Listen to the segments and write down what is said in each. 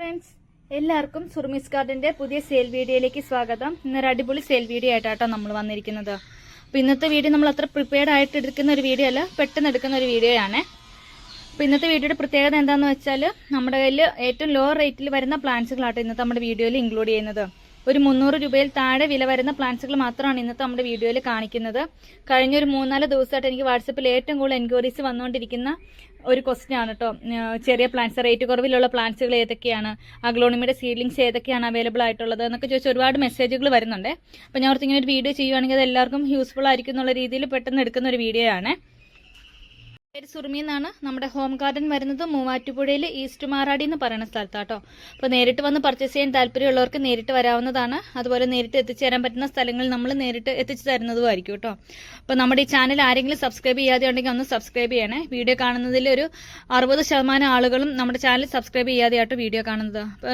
Friends എല്ലാവർക്കും സുർമിസ് ഗാർഡന്റെ പുതിയ sale വീഡിയോയിലേക്ക് സ്വാഗതം. ഇന്നൊരു അടിപൊളി സെയിൽ വീഡിയോ ആയിട്ടാട്ടോ നമ്മൾ വന്നിരിക്കുന്നത്. അപ്പോൾ ഇന്നത്തെ വീഡിയോ നമ്മൾ അത്ര പ്രിപ്പയർഡ് ആയിട്ട് എടുക്കുന്ന ഒരു വീഡിയോ അല്ല പെട്ടെന്ന് എടുക്കുന്ന ഒരു വീഡിയോ ആണ്. അപ്പോൾ ഇന്നത്തെ വീഡിയോയുടെ പ്രത്യേകത എന്താണെന്ന് വെച്ചാൽ നമ്മുടെ കയ്യിൽ ഏറ്റവും ലോ റേറ്റിൽ വരുന്ന പ്ലാന്റ്സുകളാട്ടോ ഇന്നത്തെ നമ്മുടെ വീഡിയോയിൽ ഇൻക്ലൂഡ് ചെയ്യുന്നത്. ഒരു മുന്നൂറ് രൂപയിൽ താഴെ വില വരുന്ന പ്ലാന്റ്സുകൾ മാത്രമാണ് ഇന്നത്തെ നമ്മുടെ വീഡിയോയിൽ കാണിക്കുന്നത്. കഴിഞ്ഞ ഒരു മൂന്നാൽ ദിവസമായിട്ട് എനിക്ക് വാട്സപ്പിൽ ഏറ്റവും കൂടുതൽ എൻക്വയറീസ് വന്നുകൊണ്ടിരിക്കുന്ന ഒരു ക്വസ്റ്റ്യൻ ആണ് കേട്ടോ ചെറിയ പ്ലാന്റ്സ് റേറ്റ് കുറവിലുള്ള പ്ലാന്റ്സുകൾ ഏതൊക്കെയാണ്? അഗ്ലോണിമിയുടെ സീഡ്ലിങ്സ് ഏതൊക്കെയാണ് അവൈലബിൾ ആയിട്ടുള്ളത്? എന്നൊക്കെ ചോദിച്ച് ഒരുപാട് മെസ്സേജുകൾ വരുന്നുണ്ട്. അപ്പോൾ ഞാൻ ഓർത്ത് ഇങ്ങനെ ഒരു വീഡിയോ ചെയ്യുവാണെങ്കിൽ അത് എല്ലാവർക്കും യൂസ്ഫുൾ ആയിരിക്കും എന്നുള്ള രീതിയിൽ പെട്ടെന്ന് എടുക്കുന്ന ഒരു വീഡിയോ ആണ്. പേര് സുറുമി എന്നാണ് നമ്മുടെ ഹോം ഗാർഡൻ വരുന്നത്. മൂവാറ്റുപുഴയിൽ ഈസ്റ്റ് മാറാടി എന്ന് പറയുന്ന സ്ഥലത്താട്ടോ. അപ്പോൾ നേരിട്ട് വന്ന് പർച്ചേസ് ചെയ്യാൻ താല്പര്യമുള്ളവർക്ക് നേരിട്ട് വരാവുന്നതാണ്. അതുപോലെ നേരിട്ട് എത്തിച്ചു തരാൻ പറ്റുന്ന സ്ഥലങ്ങൾ നമ്മൾ നേരിട്ട് എത്തിച്ചു തരുന്നതുമായിരിക്കും കേട്ടോ. അപ്പോൾ നമ്മുടെ ഈ ചാനൽ ആരെങ്കിലും സബ്സ്ക്രൈബ് ചെയ്യാതെ ഉണ്ടെങ്കിൽ ഒന്ന് സബ്സ്ക്രൈബ് ചെയ്യണേ. വീഡിയോ കാണുന്നതിൽ ഒരു അറുപത് ശതമാനം ആളുകളും നമ്മുടെ ചാനൽ സബ്സ്ക്രൈബ് ചെയ്യാതെയാട്ടോ വീഡിയോ കാണുന്നത്. അപ്പോൾ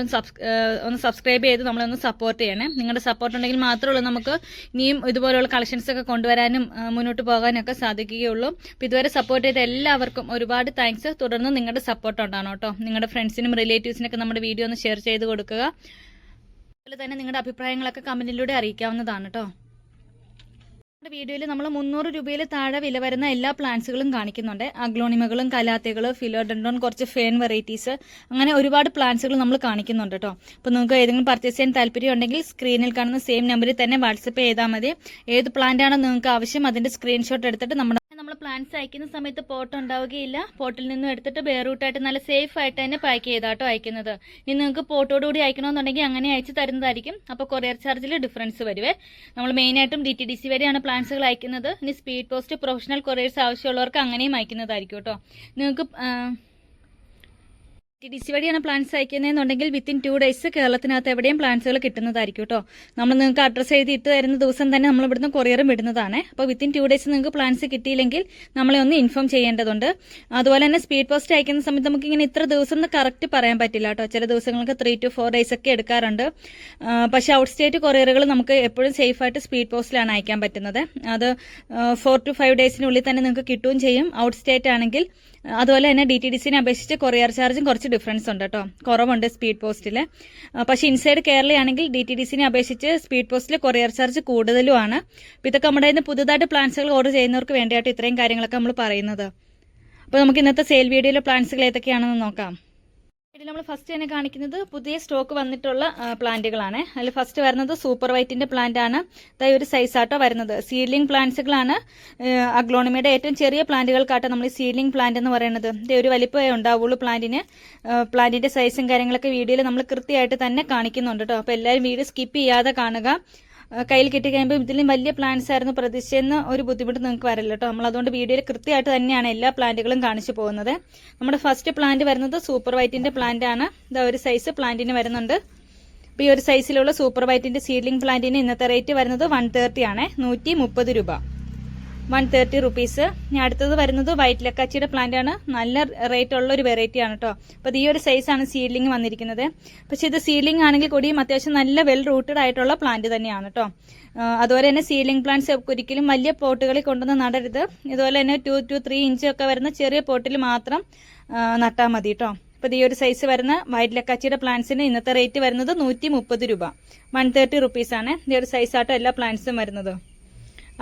ഒന്ന് സബ്സ്ക്രൈബ് ചെയ്ത് നമ്മളൊന്ന് സപ്പോർട്ട് ചെയ്യണേ. നിങ്ങളുടെ സപ്പോർട്ട് ഉണ്ടെങ്കിൽ മാത്രമേ ഉള്ളൂ നമുക്ക് ഇനിയും ഇതുപോലെയുള്ള കളക്ഷൻസ് ഒക്കെ കൊണ്ടുവരാനും മുന്നോട്ട് പോകാനൊക്കെ സാധിക്കുകയുള്ളൂ. അപ്പോൾ ഇതുവരെ സപ്പോർട്ട് ചെയ്ത എല്ലാവർക്കും ഒരുപാട് താങ്ക്സ് തുടർന്ന് നിങ്ങളുടെ സപ്പോർട്ട് ഉണ്ടാകണം കേട്ടോ. നിങ്ങളുടെ ഫ്രണ്ട്സിനും റിലേറ്റീവ്സിനൊക്കെ നമ്മുടെ വീഡിയോ ഒന്ന് ഷെയർ ചെയ്ത് കൊടുക്കുക. അതുപോലെ തന്നെ നിങ്ങളുടെ അഭിപ്രായങ്ങളൊക്കെ കമന്റിലൂടെ അറിയിക്കാവുന്നതാണ് കേട്ടോ. വീഡിയോയിൽ നമ്മൾ മുന്നൂറ് രൂപയിൽ താഴെ വില വരുന്ന എല്ലാ പ്ലാന്റ്സുകളും കാണിക്കുന്നുണ്ട്. അഗ്ലോണിമകളും കലാത്തകൾ ഫിലോഡൻഡോൺ കുറച്ച് ഫേൻ വെറൈറ്റീസ് അങ്ങനെ ഒരുപാട് പ്ലാന്റ്സുകൾ നമ്മൾ കാണിക്കുന്നുണ്ട് കേട്ടോ. അപ്പോൾ നിങ്ങൾക്ക് ഏതെങ്കിലും പർച്ചേസ് ചെയ്യാൻ താല്പര്യം ഉണ്ടെങ്കിൽ സ്ക്രീനിൽ കാണുന്ന സെയിം നമ്പറിൽ തന്നെ വാട്സപ്പ് ചെയ്താൽ മതി. ഏത് പ്ലാന്റ് ആണോ നിങ്ങൾക്ക് ആവശ്യം അതിന്റെ സ്ക്രീൻഷോട്ട് എടുത്തിട്ട് നമ്മുടെ പ്ലാന്റ്സ് അയക്കുന്ന സമയത്ത് പോട്ട് ഉണ്ടാവുകയില്ല. പോട്ടിൽ നിന്നും എടുത്തിട്ട് ബെയറൂട്ടായിട്ട് നല്ല സേഫ് ആയിട്ട് തന്നെ പാക്ക് ചെയ്താട്ടോ അയക്കുന്നത്. ഇനി നിങ്ങൾക്ക് പോട്ടോടുകൂടി അയക്കണമെന്നുണ്ടെങ്കിൽ അങ്ങനെ അയച്ചു തരുന്നതായിരിക്കും. അപ്പോൾ കൊറിയർ ചാർജിൽ ഡിഫറൻസ് വരുവേ. നമ്മൾ മെയിനായിട്ടും ഡി ടി ഡി സി വരെയാണ് പ്ലാന്റ്സുകൾ അയക്കുന്നത്. ഇനി സ്പീഡ് പോസ്റ്റ് പ്രൊഫഷണൽ കൊറിയർസ് ആവശ്യമുള്ളവർക്ക് അങ്ങനെയും അയക്കുന്നതായിരിക്കും കേട്ടോ. നിങ്ങൾക്ക് ടി ഡി സി വഴിയാണ് പ്ലാൻസ് അയക്കുന്നതെന്നുണ്ടെങ്കിൽ വിത്തിൻ ടു ഡേയ്സ് കേരളത്തിനകത്ത് എവിടെയും പ്ലാൻസുകൾ കിട്ടുന്നതായിരിക്കും കേട്ടോ നമ്മൾ നിങ്ങൾക്ക് അഡ്രസ്സ് എഴുതി ഇട്ട് തരുന്ന ദിവസം തന്നെ നമ്മൾ ഇവിടുന്ന് കൊറിയറും വിടുന്നതാണ്. അപ്പോൾ വിത്തിൻ ടു ഡേയ്സ് നിങ്ങൾക്ക് പ്ലാൻസ് കിട്ടിയില്ലെങ്കിൽ നമ്മളെ ഒന്ന് ഇൻഫോം ചെയ്യേണ്ടതുണ്ട്. അതുപോലെ തന്നെ സ്പീഡ് പോസ്റ്റ് അയക്കുന്ന സമയത്ത് നമുക്ക് ഇങ്ങനെ ഇത്ര ദിവസം എന്ന് കറക്റ്റ് പറയാൻ പറ്റില്ല കേട്ടോ ചില ദിവസങ്ങൾക്ക് ത്രീ ടു ഫോർ ഡേയ്സ് ഒക്കെ എടുക്കാറുണ്ട്. പക്ഷേ ഔട്ട് സ്റ്റേറ്റ് കൊറിയറുകൾ നമുക്ക് എപ്പോഴും സേഫായിട്ട് സ്പീഡ് പോസ്റ്റിലാണ് അയക്കാൻ പറ്റുന്നത്. അത് ഫോർ ടു ഫൈവ് ഡേയ്സിനുള്ളിൽ തന്നെ നിങ്ങൾക്ക് കിട്ടുകയും ചെയ്യും. ഔട്ട് സ്റ്റേറ്റ് ആണെങ്കിൽ അതുപോലെ തന്നെ ഡി ടി ഡി സിനെ അപേക്ഷിച്ച് കൊറിയർ ചാർജും കുറച്ച് ഡിഫറൻസ് ഉണ്ട് കേട്ടോ. കുറവുണ്ട് സ്പീഡ് പോസ്റ്റിൽ പക്ഷേ ഇൻസൈഡ് കേരളയാണെങ്കിൽ ഡി ടി ഡി സിനെ അപേക്ഷിച്ച് സ്പീഡ് പോസ്റ്റിൽ കൊറിയർ ചാർജ് കൂടുതലുമാണ്. അപ്പോൾ ഇതൊക്കെ നമ്മുടെ ഇന്ന് പുതുതായിട്ട് പ്ലാൻസുകൾ ഓർഡർ ചെയ്യുന്നവർക്ക് വേണ്ടിയിട്ട് ഇത്രയും കാര്യങ്ങളൊക്കെ നമ്മൾ പറയുന്നത്. അപ്പോൾ നമുക്ക് ഇന്നത്തെ സെയിൽ വീഡിയോയിലെ പ്ലാൻസുകൾ ഏതൊക്കെയാണെന്ന് നോക്കാം. ഇതിൽ നമ്മൾ ഫസ്റ്റ് തന്നെ കാണിക്കുന്നത് പുതിയ സ്റ്റോക്ക് വന്നിട്ടുള്ള പ്ലാന്റുകളാണ് അതിൽ ഫസ്റ്റ് വരുന്നത് സൂപ്പർ വൈറ്റിന്റെ പ്ലാന്റ് ആണ്. ഇതായി ഒരു സൈസാട്ടോ വരുന്നത്. സീഡ്ലിംഗ് പ്ലാന്റ്സുകളാണ് അഗ്ലോണിമയുടെ ഏറ്റവും ചെറിയ പ്ലാന്റുകൾക്കാട്ടോ നമ്മൾ സീഡ്ലിംഗ് പ്ലാന്റ് എന്ന് പറയുന്നത്. ഇത് ഒരു വലിപ്പമേ ഉണ്ടാവുള്ളൂ പ്ലാന്റിന് പ്ലാന്റിന്റെ സൈസും കാര്യങ്ങളൊക്കെ വീഡിയോയിൽ നമ്മൾ കൃത്യമായിട്ട് തന്നെ കാണിക്കുന്നുണ്ട് കേട്ടോ അപ്പോൾ എല്ലാവരും വീഡിയോ സ്കിപ്പ് ചെയ്യാതെ കാണുക. കയ്യിൽ കിട്ടി കഴിയുമ്പോൾ ഇതിലും വലിയ പ്ലാന്റ്സ് ആയിരുന്നു പ്രതീക്ഷിച്ചെന്ന് ഒരു ബുദ്ധിമുട്ട് നിങ്ങൾക്ക് വരില്ല കേട്ടോ. നമ്മൾ അതുകൊണ്ട് വീഡിയോയിൽ കൃത്യമായിട്ട് തന്നെയാണ് എല്ലാ പ്ലാന്റുകളും കാണിച്ചു പോകുന്നത്. നമ്മുടെ ഫസ്റ്റ് പ്ലാന്റ് വരുന്നത് സൂപ്പർ വൈറ്റിന്റെ പ്ലാന്റ് ആണ്. ഇതാ ഒരു സൈസ് പ്ലാന്റിന് വരുന്നുണ്ട്. അപ്പോൾ ഈ ഒരു സൈസിലുള്ള സൂപ്പർ വൈറ്റിന്റെ സീഡ്ലിംഗ് പ്ലാന്റിന് ഇന്നത്തെ റേറ്റ് വരുന്നത് വൺ തേർട്ടി ആണ്. നൂറ്റി രൂപ. വൺ തേർട്ടി റുപ്പീസ് ഇനി അടുത്തത് വരുന്നത് വൈറ്റ് ലക്കാച്ചിയുടെ പ്ലാന്റ് ആണ്. നല്ല റേറ്റ് ഉള്ള ഒരു വെറൈറ്റി ആണ് കേട്ടോ അപ്പോൾ ഈ ഒരു സൈസാണ് സീഡ്ലിംഗ് വന്നിരിക്കുന്നത്. പക്ഷെ ഇത് സീഡ്ലിംഗ് ആണെങ്കിൽ കൂടിയും അത്യാവശ്യം നല്ല വെൽ റൂട്ടഡ് ആയിട്ടുള്ള പ്ലാന്റ് തന്നെയാണ് കേട്ടോ അതുപോലെ തന്നെ സീലിംഗ് പ്ലാന്റ്സ് ഒരിക്കലും വലിയ പോട്ടുകളിൽ കൊണ്ടുവന്ന് നടരുത്. ഇതുപോലെ തന്നെ ടു ടു ത്രീ ഇഞ്ച് ഒക്കെ വരുന്ന ചെറിയ പോട്ടിൽ മാത്രം നട്ടാൽ മതി കേട്ടോ അപ്പോൾ ഈ ഒരു സൈസ് വരുന്ന വൈറ്റ് ലക്കാച്ചിയുടെ പ്ലാന്റ്സിന് ഇന്നത്തെ റേറ്റ് വരുന്നത് നൂറ്റി രൂപ. വൺ തേർട്ടി ആണ്. ഈ ഒരു സൈസ് സൈസാട്ടോ എല്ലാ പ്ലാന്റ്സും വരുന്നത്.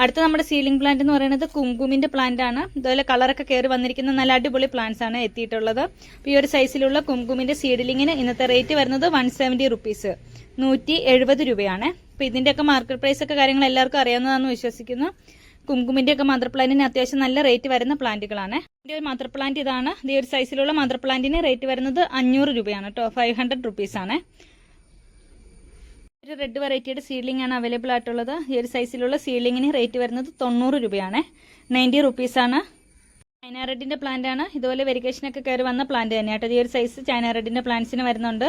അടുത്ത നമ്മുടെ സീലിംഗ് പ്ലാന്റ് എന്ന് പറയുന്നത് കുങ്കുമിന്റെ പ്ലാന്റ് ആണ്. അതുപോലെ കളറൊക്കെ കയറി വന്നിരിക്കുന്ന നല്ല അടിപൊളി പ്ലാന്റ്സ് ആണ് എത്തിയിട്ടുള്ളത്. അപ്പോൾ ഈ ഒരു സൈസിലുള്ള കുങ്കുമിന്റെ സീഡിലിങ്ങിന് ഇന്നത്തെ റേറ്റ് വരുന്നത് വൺ സെവന്റി റുപ്പീസ് നൂറ്റി എഴുപത് രൂപയാണ്. അപ്പോൾ ഇതിന്റെയൊക്കെ മാർക്കറ്റ് പ്രൈസ് ഒക്കെ കാര്യങ്ങൾ എല്ലാവർക്കും അറിയാവുന്നതാണെന്ന് വിശ്വസിക്കുന്നു. കുങ്കുമിന്റെ ഒക്കെ മദർ പ്ലാന്റിന് അത്യാവശ്യം നല്ല റേറ്റ് വരുന്ന പ്ലാന്റുകളാണ് ഇതിന്റെ ഒരു മദർ പ്ലാന്റ് ഇതാണ്. ഈ ഒരു സൈസിലുള്ള മദർ പ്ലാന്റിന് റേറ്റ് വരുന്നത് അഞ്ഞൂറ് രൂപയാണ് കേട്ടോ ഫൈവ് ഹൺഡ്രഡ് റുപ്പീസ് ആണ്. ഒരു റെഡ് വെറൈറ്റിയുടെ സീഡ്ലിംഗ് ആണ് അവൈലബിൾ ആയിട്ടുള്ളത്. ഈ ഒരു സൈസിലുള്ള സീഡ്ലിങ്ങിന് റേറ്റ് വരുന്നത് തൊണ്ണൂറ് രൂപയാണ്. നയന്റി റുപ്പീസാണ് ചൈന റെഡിന്റെ പ്ലാന്റ് ആണ്. ഇതുപോലെ വെരിക്കേഷനൊക്കെ കയറി വന്ന പ്ലാന്റ് തന്നെയാട്ടോ ഈ ഒരു സൈസ് ചൈന റെഡിന്റെ പ്ലാന്റ്സിന് വരുന്നുണ്ട്.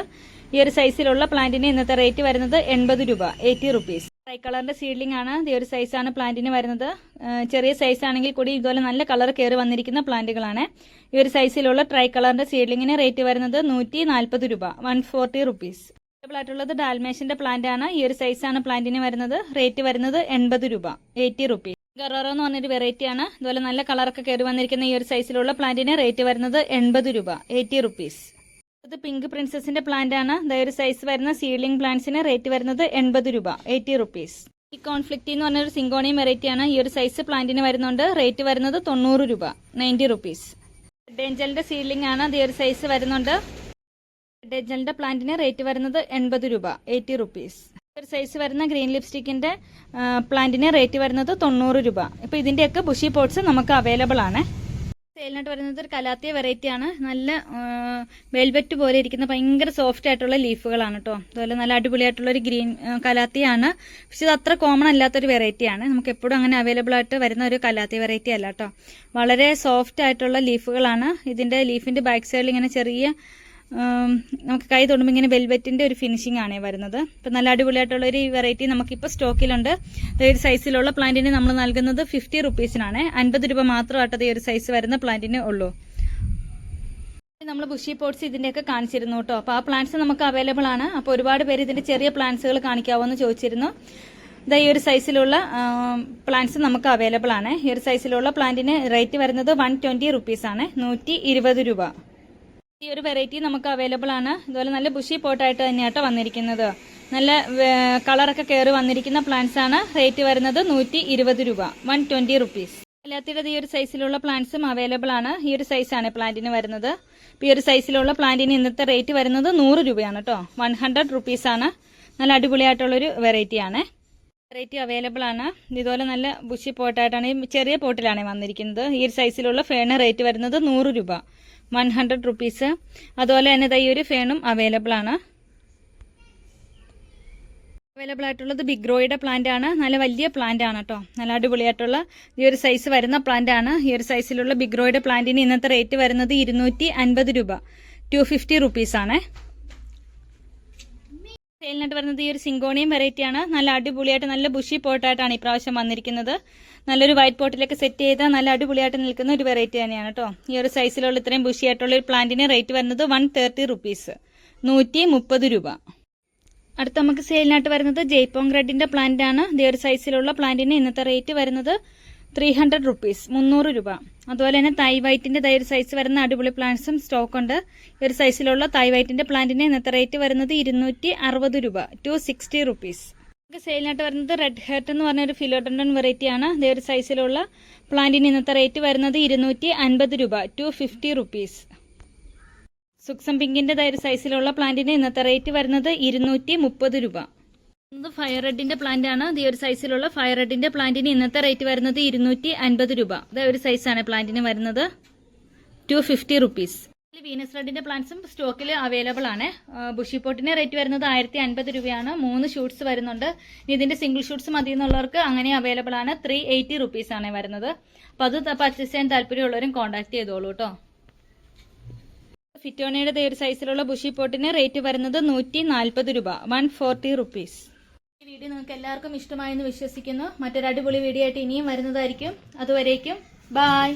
ഈ ഒരു സൈസിലുള്ള പ്ലാന്റിന് ഇന്നത്തെ റേറ്റ് വരുന്നത് എൺപത് രൂപ എയ്റ്റി റുപ്പീസ് ട്രൈ കളറിന്റെ സീഡ്ലിംഗ് ആണ്. ഈ ഒരു സൈസാണ് പ്ലാന്റിന് വരുന്നത്. ചെറിയ സൈസ് ആണെങ്കിൽ കൂടി ഇതുപോലെ നല്ല കളർ കയറി വന്നിരിക്കുന്ന പ്ലാന്റുകളാണ്. ഈ ഒരു സൈസിലുള്ള ട്രൈ കളറിന്റെ സീഡ്ലിങ്ങിന് റേറ്റ് വരുന്നത് നൂറ്റി രൂപ വൺ ഫോർട്ടി റുപ്പീസ് അവൈലബിൾ ആയിട്ടുള്ളത് ഡാൽമേഷന്റെ പ്ലാന്റ് ആണ്. ഈ ഒരു സൈസാണ് പ്ലാന്റിന് വരുന്നത്. റേറ്റ് വരുന്നത് എൺപത് രൂപ. എയ്റ്റി റുപ്പീസ് ഗറോറോ എന്ന് പറഞ്ഞൊരു വെറൈറ്റി ആണ്. ഇതുപോലെ നല്ല കളറൊക്കെ കയറി വന്നിരിക്കുന്ന ഈ ഒരു സൈസിലുള്ള പ്ലാന്റിന് റേറ്റ് വരുന്നത് എൺപത് രൂപ. എയ്റ്റി റുപ്പീസ് ഇത് പിങ്ക് പ്രിൻസസിന്റെ പ്ലാന്റ് ആണ്. ഒരു സൈസ് വരുന്ന സീഡ്ലിംഗ് പ്ലാന്റ്സിന് റേറ്റ് വരുന്നത് എൺപത് രൂപ. എയ്റ്റി റുപ്പീസ് ഈ കോൺഫ്ലിക്റ്റ് എന്ന് പറഞ്ഞൊരു സിങ്കോണിയം വെറൈറ്റി ആണ്. ഈ ഒരു സൈസ് പ്ലാന്റിന് വരുന്നുണ്ട്. റേറ്റ് വരുന്നത് തൊണ്ണൂറ് രൂപ. നയന്റി റുപ്പീസ് ഡേഞ്ചലിന്റെ സീലിംഗ് ആണ്. ഈ ഒരു സൈസ് വരുന്നുണ്ട്. ഡേഞ്ചലിന്റെ പ്ലാന്റിന് റേറ്റ് വരുന്നത് എൺപത് രൂപ എയ്റ്റി റുപ്പീസ്. ഒരു സൈസ് വരുന്ന ഗ്രീൻ ലിപ്സ്റ്റിക്കിന്റെ പ്ലാന്റിന് റേറ്റ് വരുന്നത് തൊണ്ണൂറ് രൂപ. ഇപ്പൊ ഇതിന്റെയൊക്കെ ബുഷി പോട്ട്സ് നമുക്ക് അവൈലബിൾ ആണ്. സെയിലിനായിട്ട് വരുന്നത് ഒരു കലാത്തിയ വെറൈറ്റി ആണ്. നല്ല വെൽവെറ്റ് പോലെ ഇരിക്കുന്ന ഭയങ്കര സോഫ്റ്റ് ആയിട്ടുള്ള ലീഫുകളാണ് കേട്ടോ അതുപോലെ നല്ല അടിപൊളിയായിട്ടുള്ള ഒരു ഗ്രീൻ കലാത്തിയാണ്. പക്ഷെ ഇത് അത്ര കോമൺ അല്ലാത്തൊരു വെറൈറ്റിയാണ് നമുക്ക് എപ്പോഴും അങ്ങനെ അവൈലബിൾ ആയിട്ട് വരുന്ന ഒരു കലാത്തിയ വെറൈറ്റി അല്ല കേട്ടോ വളരെ സോഫ്റ്റ് ആയിട്ടുള്ള ലീഫുകളാണ് ഇതിന്റെ ലീഫിന്റെ ബാക്ക് സൈഡിൽ ഇങ്ങനെ ചെറിയ നമുക്ക് കൈ തൊടുമ്പോൾ ഇങ്ങനെ വെൽവെറ്റിന്റെ ഒരു ഫിനിഷിംഗ് ആണ് വരുന്നത്. ഇപ്പൊ നല്ല അടിപൊളിയായിട്ടുള്ള ഒരു വെറൈറ്റി നമുക്കിപ്പോൾ സ്റ്റോക്കിലുണ്ട്. ഈ ഒരു സൈസിലുള്ള പ്ലാന്റിന് നമ്മൾ നൽകുന്നത് ഫിഫ്റ്റി റുപ്പീസിനാണ് അൻപത് രൂപ മാത്രമായിട്ടത് ഈ ഒരു സൈസ് വരുന്ന പ്ലാന്റിന് ഉള്ളൂ. നമ്മൾ ബുഷി പോട്ട്സ് ഇതിന്റെയൊക്കെ കാണിച്ചിരുന്നു കേട്ടോ. അപ്പോൾ ആ പ്ലാന്റ്സ് നമുക്ക് അവൈലബിൾ ആണ്. അപ്പോൾ ഒരുപാട് പേര് ഇതിന്റെ ചെറിയ പ്ലാന്റ്സുകൾ കാണിക്കാവോ എന്ന് ചോദിച്ചിരുന്നു. ഇതാ ഈ ഒരു സൈസിലുള്ള പ്ലാന്റ്സ് നമുക്ക് അവൈലബിൾ ആണ്. ഈ ഒരു സൈസിലുള്ള പ്ലാന്റിന് റേറ്റ് വരുന്നത് വൺ ട്വന്റി റുപ്പീസ് ആണ്. നൂറ്റി ഇരുപത് രൂപ. ഈ ഒരു വെറൈറ്റി നമുക്ക് അവൈലബിൾ ആണ്. ഇതുപോലെ നല്ല ബുഷി പോട്ടായിട്ട് തന്നെയാട്ടോ വന്നിരിക്കുന്നത്. നല്ല കളറൊക്കെ കയറി വന്നിരിക്കുന്ന പ്ലാന്റ്സ് ആണ്. റേറ്റ് വരുന്നത് നൂറ്റി ഇരുപത് രൂപ. വൺ ട്വന്റി റുപ്പീസ് എല്ലാത്തിന്റെ ഈ ഒരു സൈസിലുള്ള പ്ലാന്റ്സും അവൈലബിൾ ആണ്. ഈ ഒരു സൈസാണ് പ്ലാന്റിന് വരുന്നത്. ഈ ഒരു സൈസിലുള്ള പ്ലാന്റിന് ഇന്നത്തെ റേറ്റ് വരുന്നത് നൂറ് രൂപയാണ് കേട്ടോ വൺ ഹൺഡ്രഡ് റുപ്പീസ് ആണ്. നല്ല അടിപൊളിയായിട്ടുള്ളൊരു വെറൈറ്റി ആണ്. വെറൈറ്റി അവൈലബിൾ ആണ്. ഇതുപോലെ നല്ല ബുഷി പോട്ടായിട്ടാണ് ചെറിയ പോട്ടിലാണ് വന്നിരിക്കുന്നത്. ഈ ഒരു സൈസിലുള്ള ഫേണ് റേറ്റ് വരുന്നത് നൂറ് രൂപ. One hundred rupees. അതുപോലെ തന്നെ ഈ ഒരു ഫേണും അവൈലബിൾ ആണ്. അവൈലബിൾ ആയിട്ടുള്ളത് ബിഗ്രോയുടെ പ്ലാന്റ് ആണ്. നല്ല വലിയ പ്ലാന്റ് ആണ് കേട്ടോ നല്ല അടിപൊളിയായിട്ടുള്ള ഈ ഒരു സൈസ് വരുന്ന പ്ലാന്റ് ആണ്. ഈ ഒരു സൈസിലുള്ള ബിഗ്രോയുടെ പ്ലാന്റിന് ഇന്നത്തെ റേറ്റ് വരുന്നത് ഇരുന്നൂറ്റി രൂപ. ടു ഫിഫ്റ്റി റുപ്പീസ് ആണ്. സെയിലിനായിട്ട് വരുന്നത് ഈ ഒരു സിംഗോണിയം വെറൈറ്റിയാണ് നല്ല അടിപൊളിയായിട്ട് നല്ല ബുഷി പോട്ടായിട്ടാണ് ഈ പ്രാവശ്യം വന്നിരിക്കുന്നത്. നല്ലൊരു വൈറ്റ് പോട്ടിലൊക്കെ സെറ്റ് ചെയ്ത നല്ല അടിപൊളിയായിട്ട് നിൽക്കുന്ന ഒരു വെറൈറ്റി തന്നെയാണ് കേട്ടോ ഈ ഒരു സൈസിലുള്ള ഇത്രയും ബുഷി ആയിട്ടുള്ള ഒരു പ്ലാന്റിന് റേറ്റ് വരുന്നത് വൺ തേർട്ടി റുപ്പീസ് നൂറ്റി മുപ്പത് രൂപ. അടുത്ത നമുക്ക് സെയിലിനായിട്ട് വരുന്നത് ജയ്പോങ് റെഡിന്റെ പ്ലാന്റ് ആണ്. ഈ ഒരു സൈസിലുള്ള പ്ലാന്റിന് ഇന്നത്തെ റേറ്റ് വരുന്നത് ത്രീ ഹൺഡ്രഡ് റുപ്പീസ് മുന്നൂറ് രൂപ. അതുപോലെ തന്നെ തൈ വൈറ്റിന്റെ തൈ ഒരു സൈസ് വരുന്ന അടിപൊളി പ്ലാന്റ്സും സ്റ്റോക്ക് ഉണ്ട്. ഒരു സൈസിലുള്ള തൈ വൈറ്റിന്റെ പ്ലാന്റിന് ഇന്നത്തെ റേറ്റ് വരുന്നത് ഇരുന്നൂറ്റി അറുപത് രൂപ ടു സിക്സ്റ്റി റുപ്പീസ് നമുക്ക് സെയിലിനായിട്ട് വരുന്നത് റെഡ് ഹെർട്ട് എന്ന് പറഞ്ഞ ഒരു ഫിലോഡൻഡൻ വെറൈറ്റി ആണ്. ഇതേ ഒരു സൈസിലുള്ള പ്ലാന്റിന് ഇന്നത്തെ റേറ്റ് വരുന്നത് ഇരുന്നൂറ്റി അൻപത് രൂപ ടു ഫിഫ്റ്റി റുപ്പീസ് സുക്സം പിങ്കിന്റെ തൈ ഒരു സൈസിലുള്ള പ്ലാന്റിന് ഇന്നത്തെ റേറ്റ് വരുന്നത് ഇരുന്നൂറ്റി മുപ്പത് രൂപ. ഇത് ഫയർ റെഡിന്റെ പ്ലാന്റ് ആണ്. ഈ ഒരു സൈസിലുള്ള ഫയർ റെഡിന്റെ പ്ലാന്റിന് ഇന്നത്തെ റേറ്റ് വരുന്നത് ഇരുന്നൂറ്റി അൻപത് രൂപ. ഇത് ഒരു സൈസാണ് പ്ലാന്റിന് വരുന്നത് ടു ഫിഫ്റ്റി റുപ്പീസ് വീനസ് റെഡിന്റെ പ്ലാന്റ്സും സ്റ്റോക്കിൽ അവൈലബിൾ ആണ്. ബുഷി പോട്ടിന്റെ റേറ്റ് വരുന്നത് ആയിരത്തി അൻപത് രൂപയാണ്. മൂന്ന് ഷൂട്ട്സ് വരുന്നുണ്ട്. ഇതിന്റെ സിംഗിൾ ഷൂട്ട്സ് മതി എന്നുള്ളവർക്ക് അങ്ങനെ അവൈലബിൾ ആണ്. ത്രീ എയ്റ്റി റുപ്പീസ് ആണ് വരുന്നത്. അപ്പൊ അത് പർച്ചേസ് ചെയ്യാൻ താല്പര്യമുള്ളവരും കോൺടാക്ട് ചെയ്തോളൂ കേട്ടോ ഫിറ്റോണയുടെ ഒരു സൈസിലുള്ള ബുഷി പോട്ടിന് റേറ്റ് വരുന്നത് നൂറ്റി നാൽപ്പത് രൂപ. വൺ ഫോർട്ടി റുപ്പീസ് ഈ വീഡിയോ നിങ്ങൾക്ക് എല്ലാവർക്കും ഇഷ്ടമായെന്ന് വിശ്വസിക്കുന്നു. മറ്റൊരു അടിപൊളി വീഡിയോ ആയിട്ട് ഇനിയും വരുന്നതായിരിക്കും. അതുവരേക്കും ബായ്